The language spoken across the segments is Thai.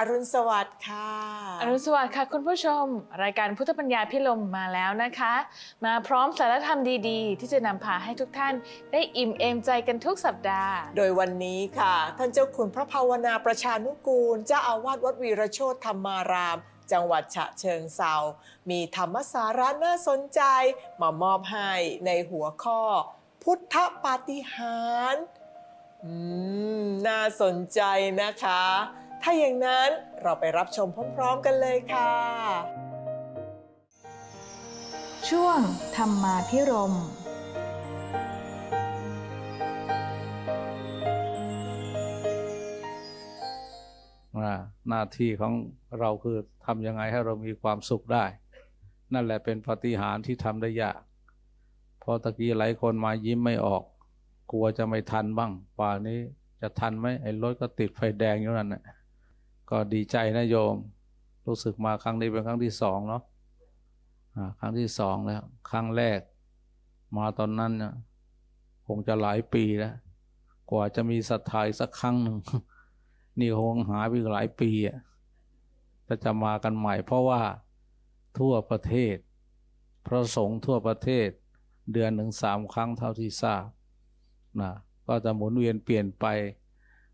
อรุณสวัสดิ์ค่ะ อรุณสวัสดิ์ค่ะคุณผู้ชม รายการพุทธปัญญาพิลมมาแล้วนะคะ มาพร้อมสารธรรมดีๆ ที่จะนำพาให้ทุกท่านได้อิ่มเอมใจกันทุกสัปดาห์ โดยวันนี้ค่ะ ท่านเจ้าคุณพระภาวนาประชานุกูลเจ้าอาวาสวัดวีรโชตธรรมาราม จังหวัดฉะเชิงเซา มีธรรมสาระน่าสนใจมามอบให้ในหัวข้อ พุทธปาฏิหาริย์อืมน่าสนใจนะคะ ถ้าอย่างนั้นเราไปรับชมพร้อมๆกันเลยค่ะ ช่วงธรรมาพิรมอ่าหน้าที่ของเราคือทำยังไงให้เรามีความสุขได้ นั่นแหละเป็นปาฏิหารย์ที่ทำได้ยากเพอตะกี้หลายคนมายิ้มไม่ออก กลัวจะไม่ทันบ้างป่านนี้จะทันไหมไอ้รถก็ติดไฟแดงอยู่นั่นแหละ ก็ดีใจนะโยม รู้สึกมาครั้งนี้เป็นครั้งที่สองเนาะครั้งที่สองแล้ว ครั้งแรก มาตอนนั้นเนี่ยคงจะหลายปีแล้ว กว่าจะมีศรัทธาสักครั้งหนึ่งนี่คงหายไปหลายปีอะก็จะมากันใหม่ เพราะว่าทั่วประเทศ พระสงฆ์ทั่วประเทศ เดือนหนึ่งสามครั้งเท่าที่ทราบนะก็จะหมุนเวียนเปลี่ยนไป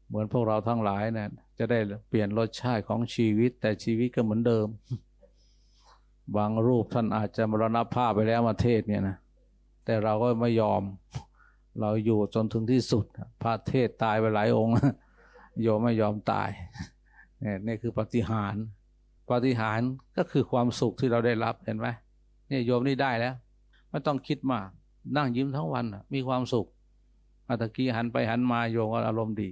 เหมือนพวกเราทั้งหลายเนี่ย จะได้เปลี่ยนรสชาติของชีวิต แต่ชีวิตก็เหมือนเดิม บางรูปท่านอาจจะมรณภาพไปแล้วมาเทศเนี่ยนะแต่เราก็ไม่ยอม เราอยู่จนถึงที่สุด พระเทศตายไปหลายองค์โยมไม่ยอมตายเนี่ยนี่คือปฏิหารปฏิหารก็คือความสุขที่เราได้รับเห็นไหมเนี่ยโยมนี่ได้แล้ว ไม่ต้องคิดมากนั่งยิ้มทั้งวันมีความสุขอาตะกี้หันไปหันมาโยมก็อารมณ์ดี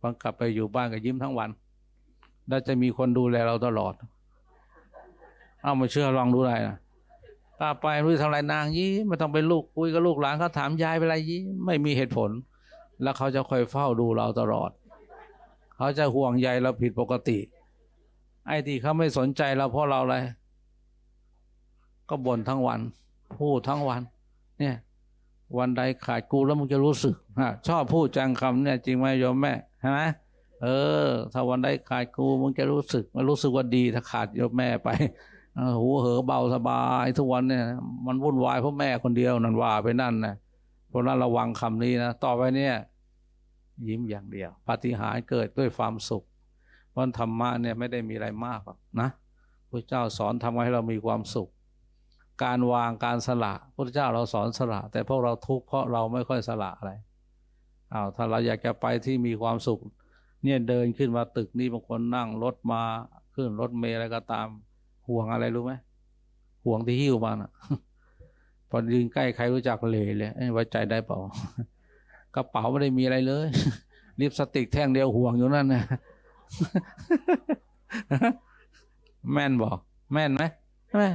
พอกลับไปอยู่บ้านก็ยิ้มทั้งวันแล้จะมีคนดูแลเราตลอด เอามาเชื่อลองดูได้นะป้าไปไม่รู้ทำไรนางยิ้มไม่ต้องไปลูกคุยกับลูกหลานเขาถามยายเป็นไรยิ้มไม่มีเหตุผล แล้วเขาจะคอยเฝ้าดูเราตลอด เขาจะห่วงใยเราผิดปกติ ไอ้ที่เขาไม่สนใจเราเพราะเราอะไร ก็บ่นทั้งวันพูดทั้งวัน เนี่ย วันใดขาดกูแล้วมึงจะรู้สึกชอบพูดจังคำเนี่ย จริงไหมโยมแม่ ใช่ไหมเออ ถ้าวันใดขาดกูมึงจะรู้สึกมันรู้สึกว่าดีถ้าขาดยมแม่ไปเออหูเหอเบาสบายทุกวันเนี่ย มันวุ่นวายเพราะแม่คนเดียวนั่นว่าไปนั่นนะเพราะนั้นระวังคำนี้นะต่อไปเนี่ย ยิ้มอย่างเดียวปาฏิหาริย์เกิดด้วยความสุขเพราะธรรมะเนี่ยไม่ได้มีอะไรมากหรอกนะพระเจ้าสอนทำให้เรามีความสุข การวางการสละพระเจ้าเราสอนสละ แต่พวกเราทุกข์เพราะเราไม่ค่อยสละอะไร อ้าวถ้าเราอยากจะไปที่มีความสุข เนี่ยเดินขึ้นมาตึกนี่บางคนนั่งรถมาขึ้นรถเมล์อะไรก็ตาม ห่วงอะไรรู้ไหมห่วงที่หิ้วมาน่ะพอยืนใกล้ใครรู้จักเลยเลยเอ้ยไว้ใจได้เปล่ากระเป๋าไม่ได้มีอะไรเลยลิปสติกแท่งเดียวห่วงอยู่นั่นนะแม่นบอก แม่นไหมแม่น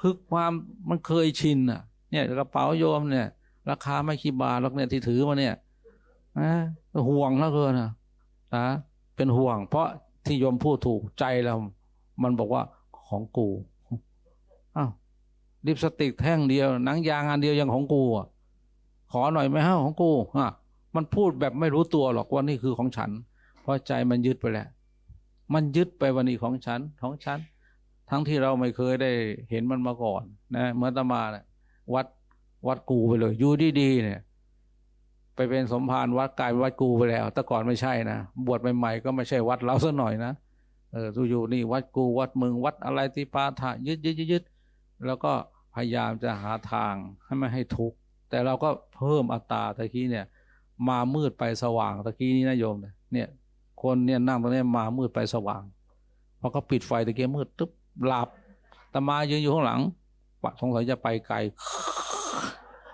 คือความมันเคยชินอะ เนี่ยกระเป๋าโยมเนี่ย ราคาไม่กี่บาทหรอกเนี่ยที่ถือมาเนี่ย นะห่วงแล้วเกินนะนะเป็นห่วง เพราะที่ยมพูดถูกใจเรา มันบอกว่าของกูอ้าวลิปสติกแท่งเดียว หนังยางอันเดียวยังของกูอะขอหน่อยไหมฮะของกูอะมันพูดแบบไม่รู้ตัวหรอกว่านี่คือของฉัน เพราะใจมันยึดไปแล้ว มันยึดไปวันนี้ของฉันของฉัน ทั้งที่เราไม่เคยได้เห็นมันมาก่อน นะเมื่อตมาเนี่ยวัดวัดกูไปเลยอยู่ดีๆเนี่ย ไปเป็นสมภารวัดกลายเป็นวัดกูไปแล้ว แต่ก่อนไม่ใช่นะบวชใหม่ๆก็ไม่ใช่วัดเราซะหน่อยนะเอออยู่ๆนี่วัดกูวัดมึงวัดอะไรที่ปาถะยึดยึดยึดแล้วก็พยายามจะหาทางให้ไม่ให้ทุกข์แต่เราก็เพิ่มอัตราตะกี้เนี่ย มามืดไปสว่างตะกี้นี้นะโยมเนี่ย คนเนี่ยนั่งตรงนี้มามืดไปสว่างพอก็ปิดไฟตะกี้มืดตึ๊บหลับแต่มายืนอยู่ข้างหลังปะสงสัยจะไปไกล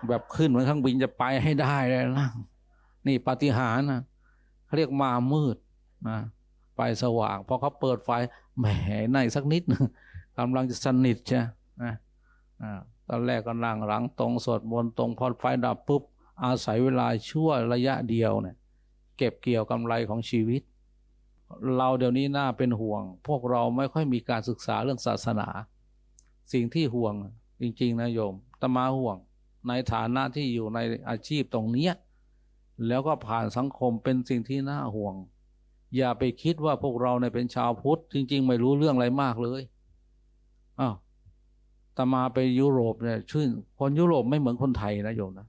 แบบขึ้นเหมือนเครื่องบินจะไปให้ได้เลยนะนี่ปาฏิหาริย์นะเขาเรียกมามืดนะไปสว่างพอเขาเปิดไฟแหมในสักนิดนึงกำลังจะสนิทใช่นะอ่าตอนแรกก็นั่งหลังตรงสวดมนต์ตรงพอไฟดับปุ๊บ อาศัยเวลาชั่วระยะเดียวเนี่ย เก็บเกี่ยวกำไรของชีวิต เราเดี๋ยวนี้น่าเป็นห่วง พวกเราไม่ค่อยมีการศึกษาเรื่องศาสนา สิ่งที่ห่วงจริง ๆนะโยมตมาห่วง ในฐานะที่อยู่ในอาชีพตรงเนี้ยแล้วก็ผ่านสังคมเป็นสิ่งที่น่าห่วง อย่าไปคิดว่าพวกเราเนี่ยเป็นชาวพุทธ จริง ๆ ไม่รู้เรื่องอะไรมากเลยอ้าวตมาไปยุโรปเนี่ยชื่นคนยุโรปไม่เหมือนคนไทยนะโยมนะ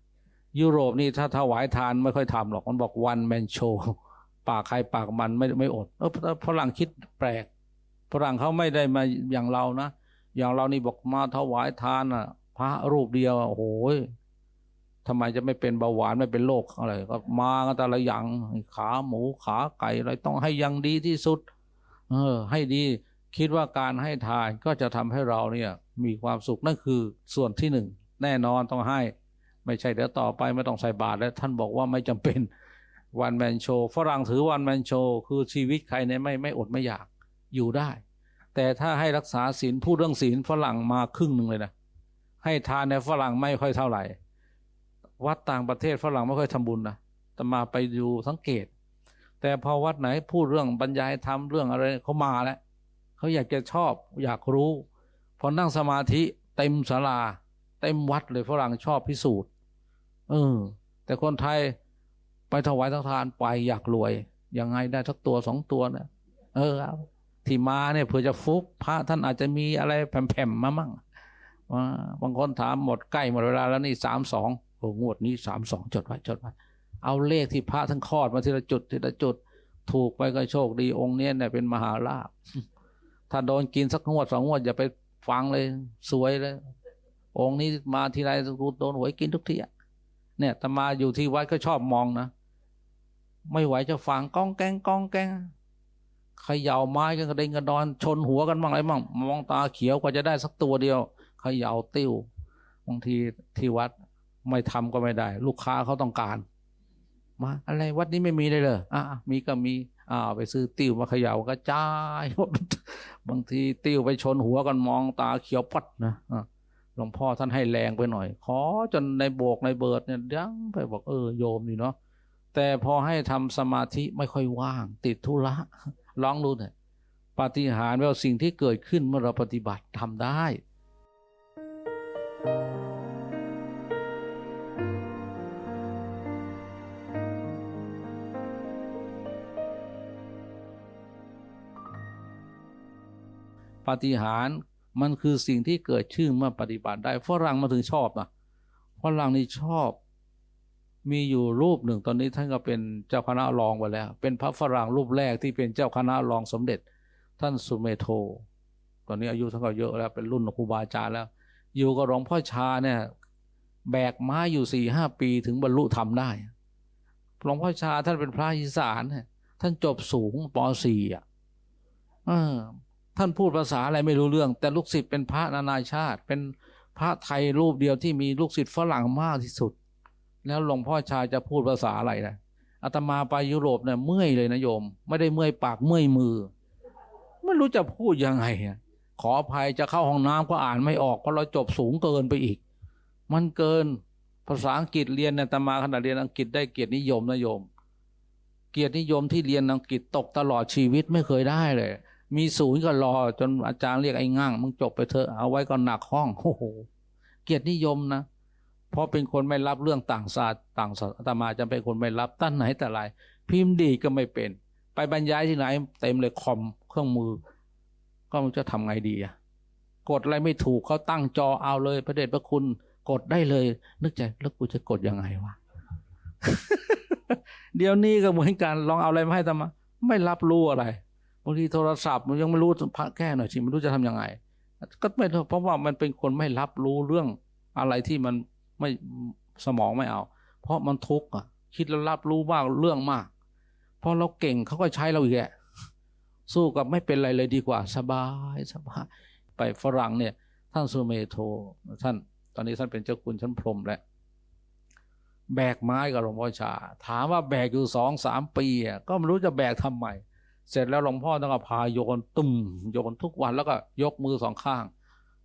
ยุโรปนี่ถ้าถวายทานไม่ค่อยทำหรอกมันบอกวันแมนโชปากใครปากมันไม่ไม่อดเออฝรั่งคิดแปลกฝรั่งเขาไม่ได้มาอย่างเรานะอย่างเรานี่บอกมาถวายทานอะ พระรูปเดียวโอ้โหทำไมจะไม่เป็นเบาหวานไม่เป็นโรคอะไร ก็มากันแต่ละอย่างขาหมูขาไก่อะไรต้องให้ยังดีที่สุด เออ ให้ดีคิดว่าการให้ทานก็จะทำให้เราเนี่ย มีความสุขนั่นคือส่วนที่หนึ่งแน่นอนต้องให้ ไม่ใช่เดี๋ยวต่อไปไม่ต้องใส่บาตรแล้วท่านบอกว่าไม่จำเป็นวันแมนโชฝรั่งถือวันแมนโชคือชีวิตใครเนี่ยไม่ไม่อดไม่อยากอยู่ได้ แต่ถ้าให้รักษาศีลพูดเรื่องศีลฝรั่งมาครึ่งหนึ่งเลยนะ ให้ทานในฝรั่งไม่ค่อยเท่าไหร่ วัดต่างประเทศฝรั่งไม่ค่อยทำบุญนะแต่มาไปดูสังเกต แต่พอวัดไหนพูดเรื่องบรรยายธรรมเรื่องอะไรเขามาแล้วเขาอยากจะชอบอยากรู้ พอนั่งสมาธิเต็มศาลา เต็มวัดเลยฝรั่งชอบพิสูจน์เออแต่คนไทยไปถวายทานไปอยากรวยยังไงได้สักตัวสองตัวเนี่ยเออที่มาเนี่ยเผื่อจะฟุกพระท่านอาจจะมีอะไรแผ่มๆมามั่ง บางคนถามหมดใกล้หมดเวลาแล้วนี่สามสองโอ้งวดนี้สามสองจดไว้จดไว้เอาเลขที่พระท่านคอดมาทีละจุดทีละจุด ถูกไปก็โชคดีองค์เนี้ยเนี่ยเป็นมหาลาภถ้าโดนกินสักงวดสองงวดอย่าไปฟังเลยสวยเลย องค์นี้มาทีไรกูโดนหวยกินทุกทีอะเนี่ยแต่มาอยู่ที่วัดก็ชอบมองนะ ไม่ไหวจะฟังก้องแกงก้องแกงเขย่าไม้กันกระเด็นกระดอนชนหัวกันบ้างอะไรบ้างมองตาเขียวกว่าจะได้สักตัวเดียว ขย่าติ้ว บางทีที่วัดไม่ทำก็ไม่ได้ ลูกค้าเขาต้องการ มาอะไรวัดนี้ไม่มีเลยเหรออะมีก็มีอ่าไปซื้อติ้วมาเขย่ากระจายบางทีติ้วไปชนหัวกันมองตาเขียวปัดนะหลวงพ่อท่านให้แรงไปหน่อย ขอจนในโบกในเบิดเนี่ยดังไปบอกเออโยมนี่เนาะแต่พอให้ทำสมาธิไม่ค่อยว่าง ติดธุระลองดูเถอะปฏิหารว่าสิ่งที่เกิดขึ้นเมื่อเราปฏิบัติทำได้ ปาฏิหาริย์มันคือสิ่งที่เกิดขึ้นเมื่อปฏิบัติได้ฝรั่งมาถึงชอบนะฝรั่งนี่ชอบ มีอยู่รูปหนึ่งตอนนี้ท่านก็เป็นเจ้าคณะรองไปแล้ว เป็นพระฝรั่งรูปแรกที่เป็นเจ้าคณะรองสมเด็จ ท่านสุเมโท ตอนนี้อายุท่านก็เยอะแล้วเป็นรุ่นครูบาอาจารย์แล้ว อยู่กับหลวงพ่อชาเนี่ยแบกไม้อยู่สี่ห้าปีถึงบรรลุธรรมได้หลวงพ่อชาท่านเป็นพระอีสานท่านจบสูงป .4 อะ ท่านพูดภาษาอะไรไม่รู้เรื่อง แต่ลูกศิษย์เป็นพระนานาชาติ เป็นพระไทยรูปเดียวที่มีลูกศิษย์ฝรั่งมากที่สุด แล้วหลวงพ่อชาจะพูดภาษาอะไรนะอาตมาไปยุโรปเนี่ยเมื่อยเลยนะโยม ไม่ได้เมื่อยปากเมื่อยมือไม่รู้จะพูดยังไงขออภัยจะเข้าห้องน้ำก็อ่านไม่ออกเพราะเราจบสูงเกินไปอีก มันเกินภาษาอังกฤษเรียนเนี่ยอาตมาขนาดเรียนอังกฤษได้เกียรตินิยมนะโยม เกียรตินิยมที่เรียนอังกฤษตกตลอดชีวิตไม่เคยได้เลย มีศูนย์ก็รอจนอาจารย์เรียกไอ้ง่างมึงจบไปเถอะเอาไว้ก็หนักห้องโอ้โหเกียรตินิยมนะเพราะเป็นคนไม่รับเรื่องต่างศาสตร์ต่างศาสตร์อาตมาจะเป็นคนไม่รับตั้นไหนแต่ไรพิมพ์ดีก็ไม่เป็น ไปบรรยายที่ไหน เต็มเลยคอมเครื่องมือ ก็มันจะทำไงดีอะกดอะไรไม่ถูกเขาตั้งจอเอาเลย พระเดชพระคุณกดได้เลย นึกใจแล้วกูจะกดยังไงวะเดี๋ยวนี้ก็เหมือนกันลองเอาอะไรมาให้ทำมาไม่รับรู้อะไร บางทีโทรศัพท์มันยังไม่รู้พักแก้หน่อยสิไม่รู้จะทำยังไง ก็ไม่เพราะว่ามันเป็นคนไม่รับรู้เรื่องอะไรที่มันไม่สมองไม่เอา เพราะมันทุกข์อะคิดแล้วรับรู้มากเรื่องมากพอเราเก่งเขาก็ใช้เราอีกแหละสู้กับไม่เป็นไรเลยดีกว่า สบายสบายไปฝรั่งเนี่ย ท่านสุเมโทท่าน ตอนนี้ท่านเป็นเจ้าคุณชั้นพรหมแล้วแบกไม้กับหลวงพ่อชา ถามว่าแบกอยู่สองสามปีอะก็ไม่รู้จะแบกทำไม เสร็จแล้วหลวงพ่อต้องเอาพาโยนตุ่มโยนทุกวันแล้วก็ยกมือสองข้าง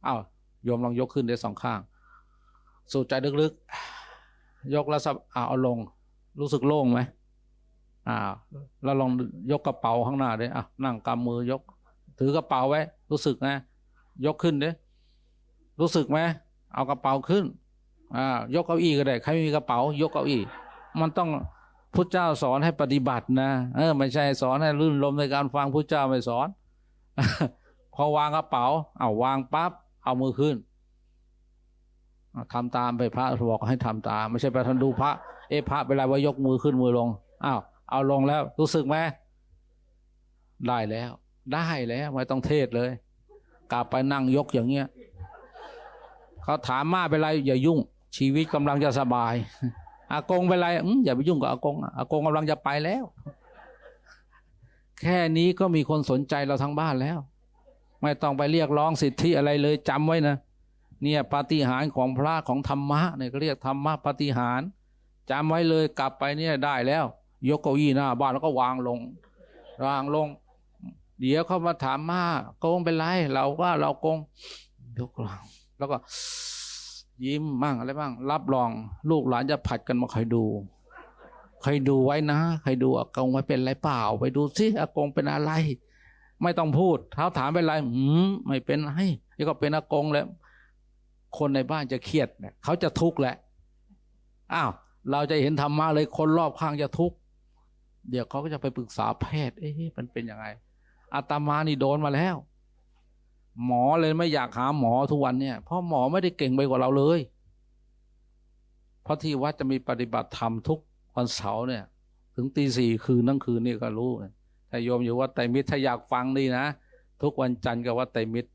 อ้าวโยมลองยกขึ้นได้สองข้าง สูดใจลึกๆ ยกแล้วสับอ่าเอาลง รู้สึกโล่งไหมอ่าแล้วลองยกกระเป๋าข้างหน้าด้วยอะนั่งกำมือยก ถือกระเป๋าไว้ รู้สึกนะยกขึ้นดิรู้สึกไหมเอากระเป๋าขึ้นอ่ายกเก้าอี้ก็ได้ ใครไม่มีกระเป๋า ยกเก้าอี้ มันต้อง พุทธเจ้าสอนให้ปฏิบัตินะเออไม่ใช่สอนให้ลื่นลมในการฟังพุทธเจ้าไม่สอน พอวางกระเป๋า เอาวางปั๊บเอามือขึ้นอะทำตามไปพระบอกให้ทำตาม ไม่ใช่ไปทันดูพระ เอะพระเวลาว่ายกมือขึ้นมือลงอ้าวเอาลงแล้ว รู้สึกไหมได้แล้ว ได้แล้วไม่ต้องเทศเลย กลับไปนั่งยกอย่างเงี้ยเขาถามมาเป็นไรอย่ายุ่ง ชีวิตกำลังจะสบาย อากงเป็นไรอืมอย่าไปยุ่งกับอากงอากงกำลังจะไปแล้ว แค่นี้ก็มีคนสนใจเราทั้งบ้านแล้ว ไม่ต้องไปเรียกร้องสิทธิอะไรเลยจำไว้นะเนี่ยปาฏิหาริย์ของพระของธรรมะเนี่ยก็เรียกธรรมะปาฏิหาริย์จำไว้เลยกลับไปเนี่ยได้แล้ว ยกเก้าอี้หน้าบ้านแล้วก็วางลงวางลง เดี๋ยวเขามาถามมาโกงเป็นไร เราว่าเราโกงยกลงแล้วก็ ยิ้มบ้างอะไรบ้าง รับรอง ลูกหลานจะผัดกันมาคอยดูคอยดูไว้นะคอยดูอากงไว้เป็นไรเปล่า ไปดูสิอากงเป็นอะไร ไม่ต้องพูดเท้าถามเป็นไรอืมไม่เป็นไรนี่ก็เป็นอากงแล้วคนในบ้านจะเครียดเนี่ยเขาจะทุกข์แหละอ้าวเราจะเห็นธรรมะเลยคนรอบข้างจะทุกข์เดี๋ยวเขาก็จะไปปรึกษาแพทย์เอ๊ะมันเป็นยังไงอาตมานี่โดนมาแล้ว หมอเลยไม่อยากหาหมอทุกวันเนี่ยเพราะหมอไม่ได้เก่งไปกว่าเราเลย เพราะที่วัดจะมีปฏิบัติธรรมทุกวันเสาร์เนี่ย ถึงตีสี่คืนนั่งคืนนี่ก็รู้ถ้าโยมอยู่วัดไตรมิตรถ้าอยากฟังนี่นะ ทุกวันจันทร์กับวัดไตรมิตร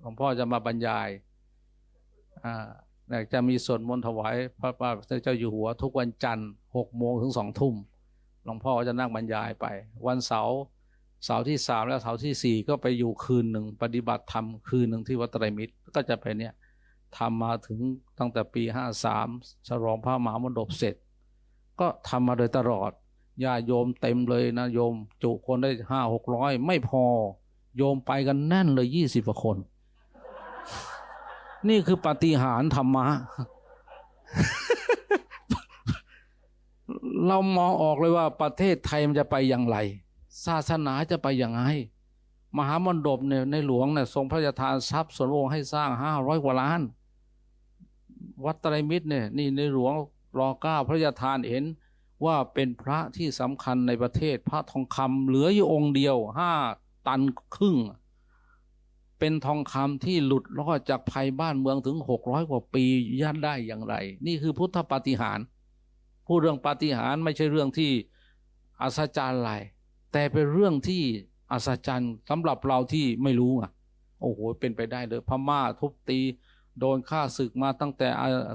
หลวงพ่อจะมาบรรยายอ่าจะมีสวดมนต์ถวายพระบาทเจ้าอยู่หัว ทุกวันจันทร์หกโมงถึงสองทุ่มหลวงพ่อจะนั่งบรรยายไป วันเสาร์ เสาร์ที่สามและเสาร์ที่สี่ก็ไปอยู่คืนหนึ่งปฏิบัติธรรมคืนหนึ่งที่วัดไตรมิตรก็จะไปเนี่ยทำมาถึงตั้งแต่ปีห้าสามฉลองพระมหามณฑปเสร็จ ก็ทำมาโดยตลอดญาโยมเต็มเลยนะโยม จุคนได้ห้าหกร้อยไม่พอ โยมไปกันแน่นเลยยี่สิบกว่าคน นี่คือปฏิหารธรรมะ เรามองออกเลยว่าประเทศไทยมันจะไปอย่างไร ศาสนาจะไปอย่างไรมหามณฑปเนี่ยในหลวงเนี่ยทรงพระราชทานทรัพย์ส่วนพระองค์ให้สร้างห้าร้อยกว่าล้าน วัดไตรมิตรเนี่ยนี่ในหลวงรอเก้าพระราชทานเห็นว่าเป็นพระที่สำคัญในประเทศพระทองคำเหลืออยู่องค์เดียวห้าตันครึ่ง เป็นทองคำที่หลุดรอดจากภัยบ้านเมืองถึงหกร้อยกว่าปีย่านได้อย่างไร นี่คือพุทธปาฏิหาริย์พูดเรื่องปาฏิหาริย์ไม่ใช่เรื่องที่อัศจรรย์อะไร แต่เป็นเรื่องที่อัศจรรย์สำหรับเราที่ไม่รู้อะ โอ้โห เป็นไปได้เลยพม่าทุบตี โดนฆ่าศึกมาตั้งแต่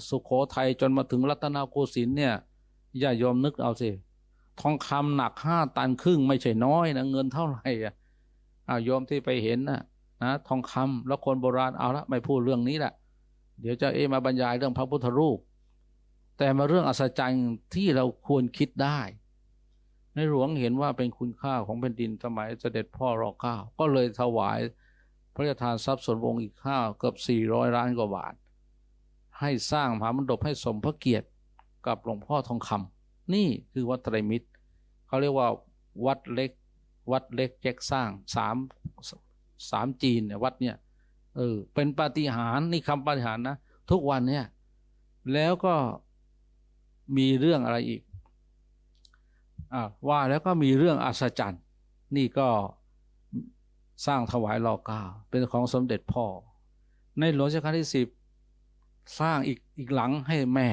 สุโขทัยจนมาถึงรัตนโกสินทร์เนี่ยอย่ายอมนึกเอาสิทองคำหนักห้าตันครึ่งไม่ใช่น้อยนะเงินเท่าไหร่อะอ่าโยมที่ไปเห็นนะนะทองคำแล้วคนโบราณเอาละไม่พูดเรื่องนี้แหละเดี๋ยวจะเอมาบรรยายเรื่องพระพุทธรูป แต่มาเรื่องอัศจรรย์ที่เราควรคิดได้ ในหลวงเห็นว่าเป็นคุณค่าของแผ่นดินสมัยเสด็จพ่อรอเก้าก็เลยถวายพระราชทานทรัพย์ส่วนวงอีกข้าวเกือบสี่ร้อยล้านกว่าบาท ให้สร้างมหามณฑปให้สมพระเกียรติกับหลวงพ่อทองคำนี่คือวัดไตรมิตรเขาเรียกว่าวัดเล็กวัดเล็กแจ็คสร้างสามสามจีนเนี่ยวัดเนี่ยเออเป็นปาฏิหาริย์นี่คำปาฏิหาริย์นะ ทุกวันเนี่ยแล้วก็มีเรื่องอะไรอีก ว่าแล้วก็มีเรื่องอัศจรรย์ นี่ก็สร้างถวายรอเก้าเป็นของสมเด็จพ่อ ในหลวงรัชกาลที่สิบสร้างอีกอีกหลังให้แม่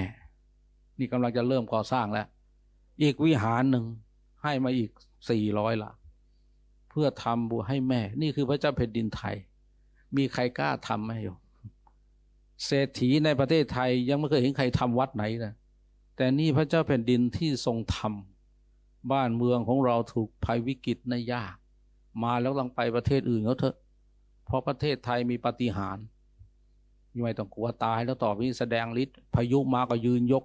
นี่กำลังจะเริ่มก่อสร้างแล้ว อีกวิหารหนึ่งให้มาอีกสี่ร้อยละเพื่อทำบุญให้แม่ นี่คือพระเจ้าแผ่นดินไทย มีใครกล้าทำไหมโยมเศรษฐีในประเทศไทยยังไม่เคยเห็นใครทำวัดไหนนะแต่นี่พระเจ้าแผ่นดินที่ทรงทำ บ้านเมืองของเราถูกภัยวิกฤตในยาก มาแล้วต้องไปประเทศอื่นเขาเถอะ เพราะประเทศไทยมีปฏิหาริย์ไม่ต้องกลัวตายแล้วต่อไปนี้แสดงฤทธิ์พายุมาก็ยืนยก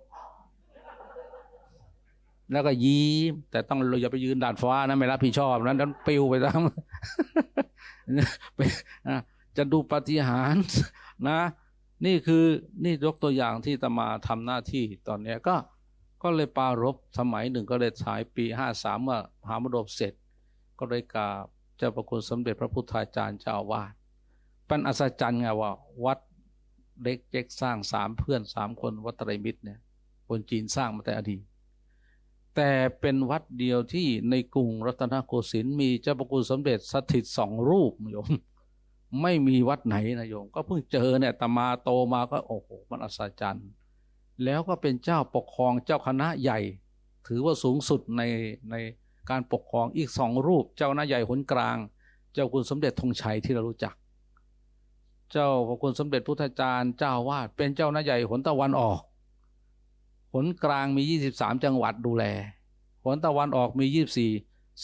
แล้วก็ยิ้มแต่ต้องอย่าไปยืนด่าดฟ้านะไม่รับผิดชอบนั้นนั้นปิวไปตามจะดูปฏิหารนะ นี่คือนี่ยกตัวอย่างที่ตมาทำหน้าที่ตอนนี้ก็ ก็เลยปรารบสมัยหนึ่งก็เลยฉายปีห้าสามเมื่อหามรดบเสร็จ ก็เลยกราบเจ้าประคุณสมเด็จพระพุทธาจารย์เจ้าวาสเป็นอัศจรรย์ไงว่าวัดเล็กเจ๊กสร้างสามเพื่อนสามคนวัดไตรมิตรเนี่ยคนจีนสร้างมาแต่อดีตแต่เป็นวัดเดียวที่ในกรุงรัตนโกสินทร์มีเจ้าประคุณสมเด็จสถิตสองรูปโยม ไม่มีวัดไหนนะโยม ก็เพิ่งเจอเนี่ยตมาโตมาก็โอ้โหมันอัศจรรย์ แล้วก็เป็นเจ้าปกครองเจ้าคณะใหญ่ ถือว่าสูงสุดในในการปกครองอีกสองรูป เจ้าคณะใหญ่หนกลาง เจ้าคุณสมเด็จธงชัยที่เรารู้จัก เจ้าพระคุณสมเด็จพุทธจารย์เจ้าวาดเป็นเจ้าหน้าใหญ่หนตะวันออกหนกลางมี 23 จังหวัดดูแลหนตะวันออกมี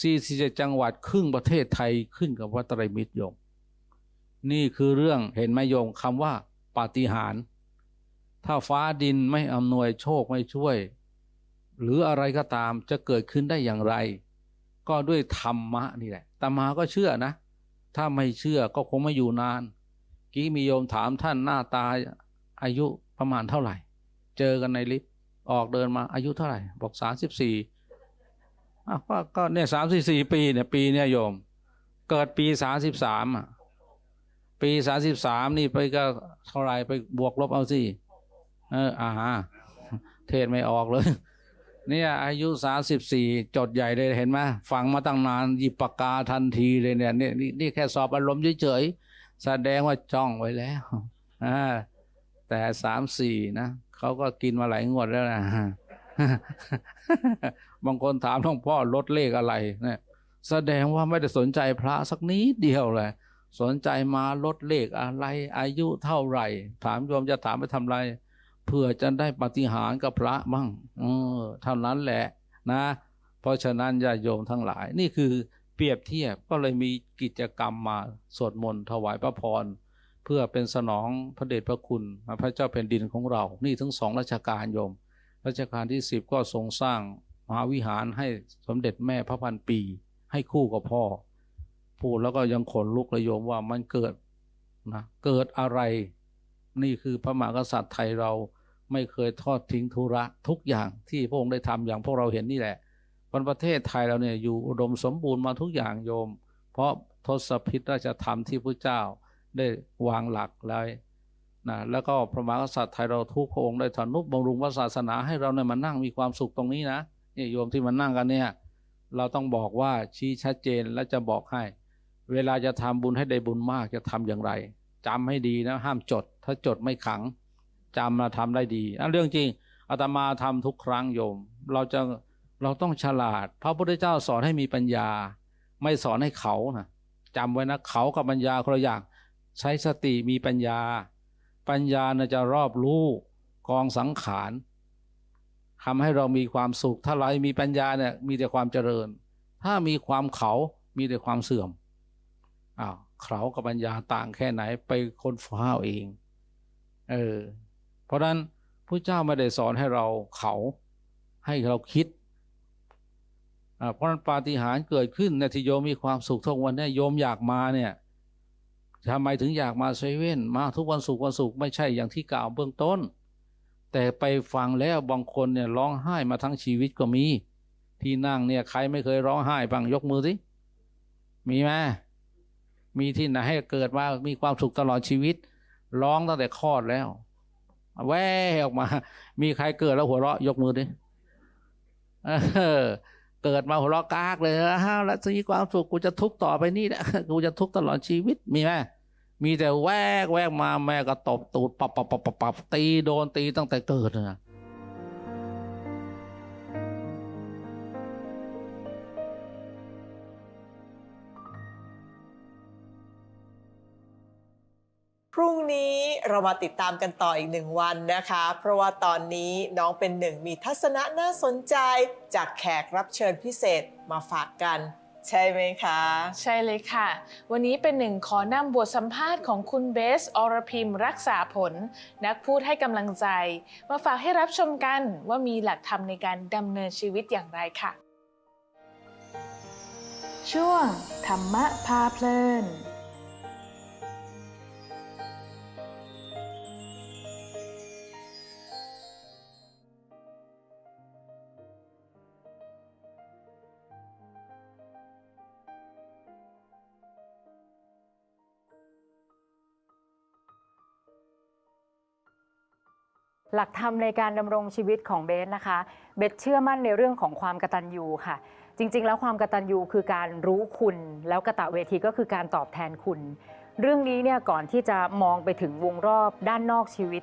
24 47จังหวัดครึ่งประเทศไทยขึ้นกับวัตรมิตรโยม นี่คือเรื่องเห็นไหมโยมคำว่าปาฏิหาริย์ ถ้าฟ้าดินไม่อำนวยโชคไม่ช่วย หรืออะไรก็ตามจะเกิดขึ้นได้อย่างไร ก็ด้วยธรรมะนี่แหละตมาก็เชื่อนะ ถ้าไม่เชื่อก็คงไม่อยู่นาน กี้มีโยมถามท่านหน้าตาอายุประมาณเท่าไหร่ เจอกันในลิฟต์ออกเดินมาอายุเท่าไหร่ บอกสามสิบสี่อ้าวก็เนี่ยสามสิบสี่ปีเนี่ยปีเนี่ยโยม เกิดปีสามสิบสามอะปีสามสิบสามนี่ไปก็เท่าไหร่ไปบวกลบเอาสิ เอออ่าฮะเทศไม่ออกเลย เนี่ย อายุสามสิบสี่จดใหญ่เลยเห็นไหมฟังมาตั้งนานหยิบปากกาทันทีเลยเนี่ยนี่นี่นี่แค่สอบอารมณ์เฉยๆแสดงว่าจ้องไว้แล้วอ่าแต่สามสี่นะเขาก็กินมาหลายงวดแล้วนะบางคนถามหลวงพ่อลดเลขอะไรเนี่ยแสดงว่าไม่ได้สนใจพระสักนิดเดียวเลย สนใจมาลดเลขอะไร อายุเท่าไหร่ ถามโยมจะถามไปทำไร เพื่อจะได้ปฏิหารกับพระมั่งเออเท่านั้นแหละนะ เพราะฉะนั้นญาติโยมทั้งหลาย นี่คือเปรียบเทียบก็เลยมีกิจกรรมมาสวดมนต์ถวายพระพร เพื่อเป็นสนองพระเดชพระคุณพระเจ้าแผ่นดินของเรา นี่ทั้งสองราชการโยมรัชกาลที่สิบก็ทรงสร้างมหาวิหารให้สมเด็จแม่พระพันปี ให้คู่กับพ่อ พูดแล้วก็ยังขนลุกเลยโยมว่ามันเกิดนะเกิดอะไร นี่คือพระมหากษัตริย์ไทยเราไม่เคยทอดทิ้งธุระทุกอย่างที่พระองค์ได้ทำอย่างพวกเราเห็นนี่แหละวันประเทศไทยเราเนี่ยอยู่อุดมสมบูรณ์มาทุกอย่างโยม เพราะทศพิธราชธรรมที่พระเจ้าได้วางหลักไว้นะแล้วก็พระมหากษัตริย์ไทยเราทุกพระองค์ได้ทนุบำรุงพระศาสนาให้เราเนี่ยมานั่งมีความสุขตรงนี้นะนี่โยมที่มานั่งกันเนี่ยเราต้องบอกว่าชี้ชัดเจนและจะบอกให้ เวลาจะทำบุญให้ได้บุญมากจะทำอย่างไรจำให้ดีนะห้ามจด ถ้าจดไม่ขังจำมาทำได้ดีอันเรื่องจริงอาตมาทำทุกครั้งโยม เราจะเราต้องฉลาด พระพุทธเจ้าสอนให้มีปัญญา ไม่สอนให้เขานะจำไว้นะเขากับปัญญาคนละอย่างใช้สติมีปัญญา ปัญญานะจะรอบรู้กองสังขารทำให้เรามีความสุขถ้าเรามีปัญญาเนี่ยมีแต่ความเจริญ ถ้ามีความเขามีแต่ความเสื่อมอ้าวเขากับปัญญาต่างแค่ไหนไปค้นฟ้าเอาเอง เออเพราะฉะนั้นพระเจ้าไม่ได้สอนให้เราเขาให้เราคิดเพราะนั้นปาฏิหาริย์เกิดขึ้นในที่โยมมีความสุขทุกวันเนี้โยมอยากมาเนี่ยทำไมถึงอยากมาเซเว่นมาทุกวันศุกร์วันศุกร์ไม่ใช่อย่างที่กล่าวเบื้องต้น แต่ไปฟังแล้วบางคนเนี่ยร้องไห้มาทั้งชีวิตก็มี ที่นั่งเนี่ยใครไม่เคยร้องไห้บ้างยกมือสิมีไหมมีที่ไหนให้เกิดมามีความสุขตลอดชีวิต ร้องตั้งแต่คลอดแล้ว แว่ออกมา มีใครเกิดแล้วหัวเราะยกมือดิเกิดมาหัวเราะกากเลยฮะแล้วมีความสุขกูจะทุกข์ต่อไปนี่แหละกูจะทุกข์ตลอดชีวิตมีไหมมีแต่แวกแวกมาแม่ก็ตบตูดปับปับปับปับปับตีโดนตีตั้งแต่เกิดนะ พรุ่งนี้เรามาติดตามกันต่ออีกหนึ่งวันนะคะ เพราะว่าตอนนี้น้องเป็นหนึ่งมีทัศนะน่าสนใจจากแขกรับเชิญพิเศษมาฝากกัน ใช่ไหมคะ ใช่เลยค่ะ วันนี้เป็นหนึ่งขอนำบทสัมภาษณ์ของคุณเบส อรพิมรักษาผล นักพูดให้กำลังใจ มาฝากให้รับชมกันว่ามีหลักธรรมในการดำเนินชีวิตอย่างไรค่ะ ช่วงธรรมะพาเพลิน หลักธรรมในการดำรงชีวิตของเบสนะคะ เบสเชื่อมั่นในเรื่องของความกตัญญูค่ะ จริง ๆ แล้วความกตัญญูคือการรู้คุณ แล้วกะตะเวทีก็คือการตอบแทนคุณ เรื่องนี้เนี่ยก่อนที่จะมองไปถึงวงรอบด้านนอกชีวิต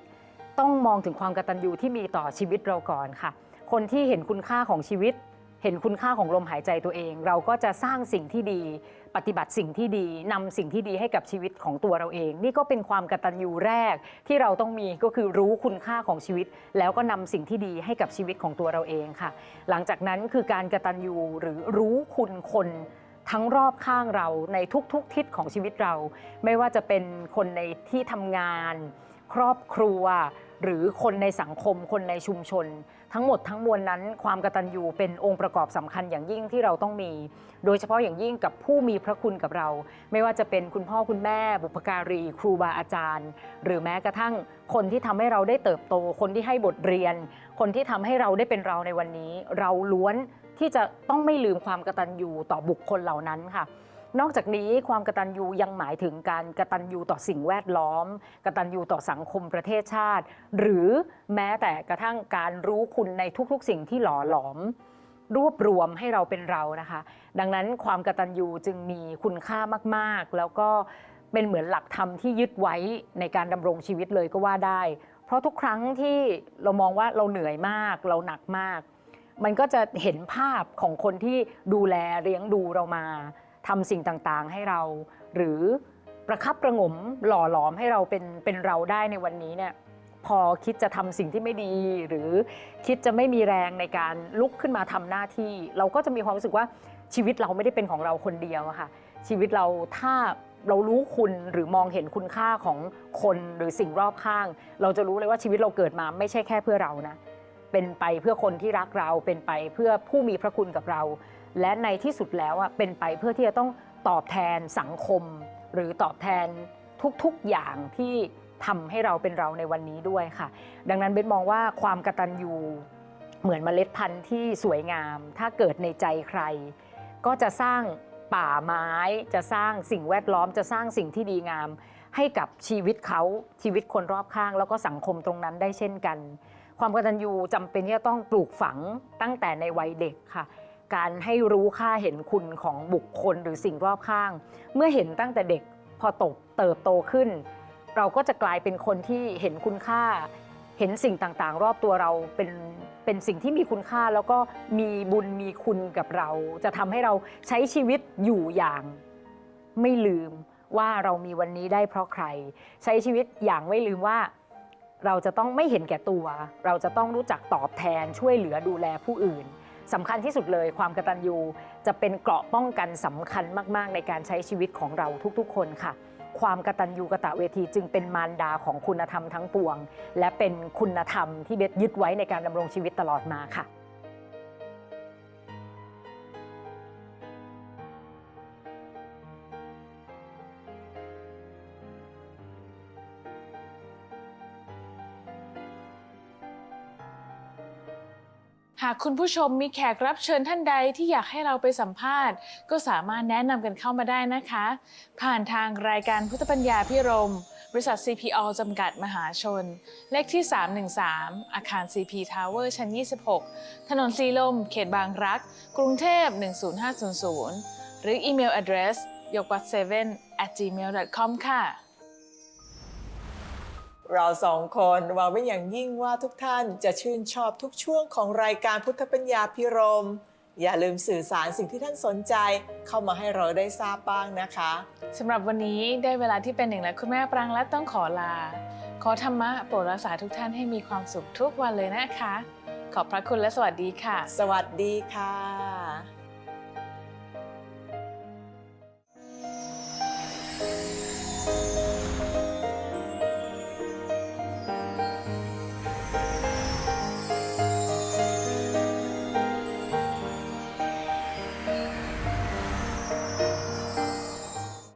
ต้องมองถึงความกตัญญูที่มีต่อชีวิตเราก่อนค่ะ คนที่เห็นคุณค่าของชีวิต เห็นคุณค่าของลมหายใจตัวเอง เราก็จะสร้างสิ่งที่ดี ปฏิบัติสิ่งที่ดีนำสิ่งที่ดีให้กับชีวิตของตัวเราเอง นี่ก็เป็นความกตัญญูแรกที่เราต้องมีก็คือรู้คุณค่าของชีวิต แล้วก็นำสิ่งที่ดีให้กับชีวิตของตัวเราเองค่ะ หลังจากนั้นคือการกตัญญูหรือรู้คุณคนทั้งรอบข้างเราในทุกๆทิศของชีวิตเรา ไม่ว่าจะเป็นคนในที่ทำงาน ครอบครัว หรือคนในสังคมคนในชุมชน ทั้งหมดทั้งมวลนั้น ความกตัญญูเป็นองค์ประกอบสำคัญอย่างยิ่งที่เราต้องมี โดยเฉพาะอย่างยิ่งกับผู้มีพระคุณกับเรา ไม่ว่าจะเป็นคุณพ่อคุณแม่ บุพการี ครูบาอาจารย์ หรือแม้กระทั่งคนที่ทำให้เราได้เติบโต คนที่ให้บทเรียน คนที่ทำให้เราได้เป็นเราในวันนี้ เราล้วนที่จะต้องไม่ลืมความกตัญญูต่อบุคคลเหล่านั้นค่ะ นอกจากนี้ความกตัญญูยังหมายถึงการกตัญญูต่อสิ่งแวดล้อม กตัญญูต่อสังคมประเทศชาติ หรือแม้แต่กระทั่งการรู้คุณในทุกๆ สิ่งที่หล่อหลอม รวบรวมให้เราเป็นเรานะคะ ดังนั้นความกตัญญูจึงมีคุณค่ามากๆ แล้วก็เป็นเหมือนหลักธรรมที่ยึดไว้ในการดำรงชีวิตเลยก็ว่าได้ เพราะทุกครั้งที่เรามองว่าเราเหนื่อยมาก เราหนักมาก มันก็จะเห็นภาพของคนที่ดูแลเลี้ยงดูเรามา ทำสิ่งต่างๆ ให้เรา หรือประคับประงมหล่อหลอมให้เราเป็นเป็นเราได้ในวันนี้เนี่ยพอคิดจะทำสิ่งที่ไม่ดี หรือคิดจะไม่มีแรงในการลุกขึ้นมาทำหน้าที่ เราก็จะมีความรู้สึกว่าชีวิตเราไม่ได้เป็นของเราคนเดียวอะค่ะชีวิตเราถ้าเรารู้คุณหรือมองเห็นคุณค่าของคนหรือสิ่งรอบข้าง เราจะรู้เลยว่าชีวิตเราเกิดมาไม่ใช่แค่เพื่อเรานะ เป็นไปเพื่อคนที่รักเราเป็นไปเพื่อผู้มีพระคุณกับเรา และในที่สุดแล้วอะเป็นไปเพื่อที่จะต้องตอบแทนสังคม หรือตอบแทนทุกๆอย่างที่ทำให้เราเป็นเราในวันนี้ด้วยค่ะ ดังนั้นเบนมองว่าความกตัญญูเหมือนเมล็ดพันธุ์ที่สวยงาม ถ้าเกิดในใจใคร ก็จะสร้างป่าไม้ จะสร้างสิ่งแวดล้อม จะสร้างสิ่งที่ดีงาม ให้กับชีวิตเขาชีวิตคนรอบข้าง แล้วก็สังคมตรงนั้นได้เช่นกัน ความกตัญญูจำเป็นที่จะต้องปลูกฝังตั้งแต่ในวัยเด็กค่ะ การให้รู้ค่าเห็นคุณของบุคคลหรือสิ่งรอบข้าง เมื่อเห็นตั้งแต่เด็กพอโตเติบโตขึ้น เราก็จะกลายเป็นคนที่เห็นคุณค่า เห็นสิ่งต่างๆ รอบตัวเราเป็นเป็นสิ่งที่มีคุณค่าแล้วก็มีบุญมีคุณกับเรา จะทำให้เราใช้ชีวิตอยู่อย่างไม่ลืมว่าเรามีวันนี้ได้เพราะใคร ใช้ชีวิตอย่างไม่ลืมว่า เราจะต้องไม่เห็นแก่ตัว เราจะต้องรู้จักตอบแทนช่วยเหลือดูแลผู้อื่น สำคัญที่สุดเลยความกตัญญูจะเป็นเกราะป้องกันสำคัญมาก ๆ ในการใช้ชีวิตของเราทุกๆ คนค่ะ ความกตัญญูกะตะเวทีจึงเป็นมารดาของคุณธรรมทั้งปวง และเป็นคุณธรรมที่เบสยึดไว้ในการดำรงชีวิตตลอดมาค่ะากคุณผู้ชมมีแขกรับเชิญท่านใดที่อยากให้เราไปสัมภาษณ์ ก็สามารถแนะนำกันเข้ามาได้นะคะ ผ่านทางรายการพุทธปัญญาพิรม บริษัท CPO จำกัดมหาชน เลขที่ 313 อาคาร CP Tower ชั้น 26 ถนนสีลม เขตบางรัก กรุงเทพ 10500 หรืออีเมล address ยกวัด7 at gmail.com ค่ะ เราสองคนหวังเป็นอย่างยิ่งว่าทุกท่านจะชื่นชอบทุกช่วงของรายการพุทธปัญญาพิรม อย่าลืมสื่อสารสิ่งที่ท่านสนใจเข้ามาให้เราได้ทราบบ้างนะคะสำหรับวันนี้ได้เวลาที่เป็นหนึ่งและคุณแม่ปรางและต้องขอลา ขอธรรมะโปรดรักษาทุกท่านให้มีความสุขทุกวันเลยนะคะ ขอบพระคุณและสวัสดีค่ะ สวัสดีค่ะ